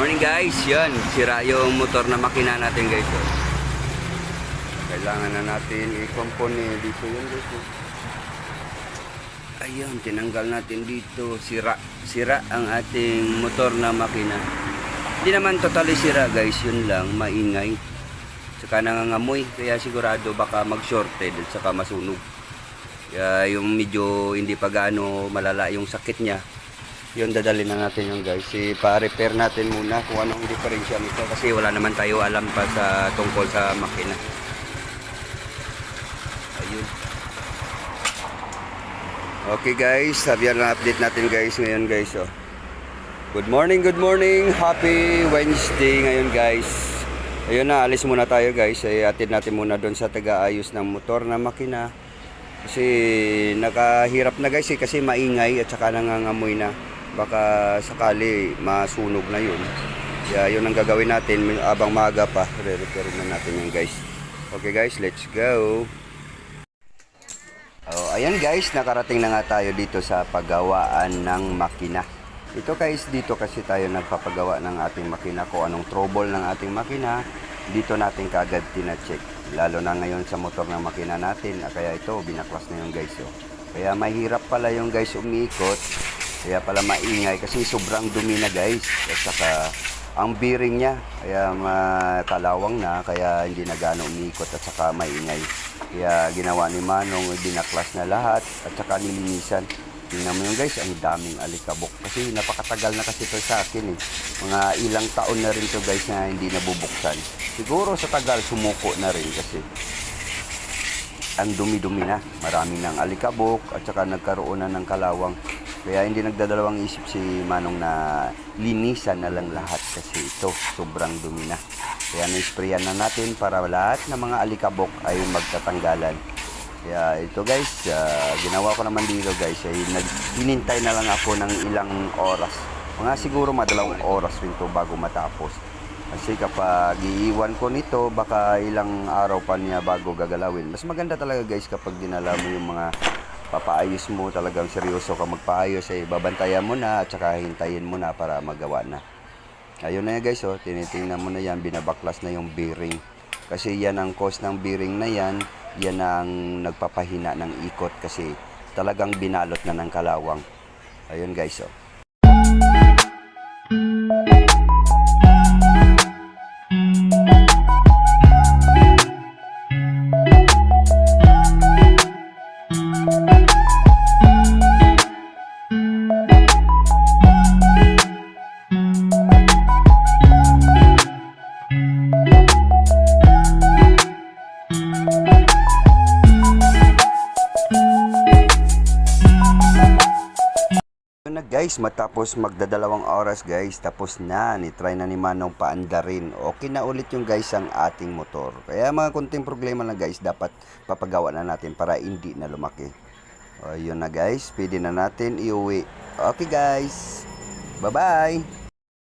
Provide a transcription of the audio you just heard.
Morning guys, yan. Sira yung motor na makina natin guys. oh. Kailangan na natin i-compone dito yun guys. oh. Ayun, tinanggal natin dito. Sira. Sira ang ating motor na makina. Hindi naman totally sira guys, yun lang, maingay. Saka nangangamoy, kaya sigurado baka mag-shorted saka masunog. Kaya yung medyo hindi pa gaano malala yung sakit niya, yun dadali na natin yung guys. Ipa-repair natin muna kung anong diferensya nito kasi wala naman tayo alam pa sa tungkol sa makina. Ayun. Okay guys, sabihan na update natin guys ngayon guys. Oh. Good morning, good morning. Happy Wednesday ngayon guys. Ayun na, alis muna tayo guys. Ay atid natin muna doon sa taga-ayos ng motor na makina. Kasi nakahirap na guys eh, kasi maingay at saka nangangamoy na. Baka sakali masunog na yun. Kaya yun ang gagawin natin abang maaga pa. Re-repair na natin yun guys. Okay guys, let's go. Oh, ayan guys, nakarating na nga tayo dito sa paggawaan ng makina. Ito guys, dito kasi tayo nagpapagawa ng ating makina kung anong trouble ng ating makina. Dito natin kagad tina-check. Lalo na ngayon sa motor ng makina natin. Ah, Kaya ito, binaklas na yung guys. Oh. Kaya mahirap pala yung guys umiikot. Kaya pala maingay kasi sobrang dumi na guys. At saka ang bearing niya, kaya makalawang na, kaya hindi na gaano umiikot at saka maingay. Kaya ginawa ni Manong, binaklas na lahat at saka nilinisan. Tingnan mo yung guys, ang daming alikabok. Kasi napakatagal na kasi ito sa akin eh. Mga ilang taon na rin to guys na hindi nabubuksan. Siguro sa tagal sumuko na rin kasi ang dumi-dumi na. Marami ng alikabok at saka nagkaroon na ng kalawang. Kaya hindi nagdadalawang isip si Manong na linisan na lang lahat kasi ito sobrang dumi na. Kaya na-sprayan na natin para lahat ng mga alikabok ay magtatanggalan. Kaya ito guys, ah, ginawa ko naman dito guys ay hinintay na lang ako ng ilang oras. Mga siguro madalawang oras rin to bago matapos. Kasi kapag iiwan ko nito, baka ilang araw pa niya bago gagalawin. Mas maganda talaga guys kapag dinala mo yung mga papaayos mo, talagang seryoso ka magpaayos, eh, babantayan mo na at saka hintayin mo na para magawa na. Ayun na yan guys, oh, tinitingnan mo na yan, binabaklas na yung bearing. Kasi yan ang cause ng bearing na yan, yan ang nagpapahina ng ikot kasi talagang binalot na ng kalawang. Ayun guys, oh. Na guys, matapos magdadalawang oras guys, tapos na, ni-try na ni Manong paandarin. Okay na ulit yung guys ang ating motor. Kaya mga kunting problema na guys, dapat papagawa na natin para hindi na lumaki. O yun na guys, pwede na natin iuwi. Okay guys, bye-bye!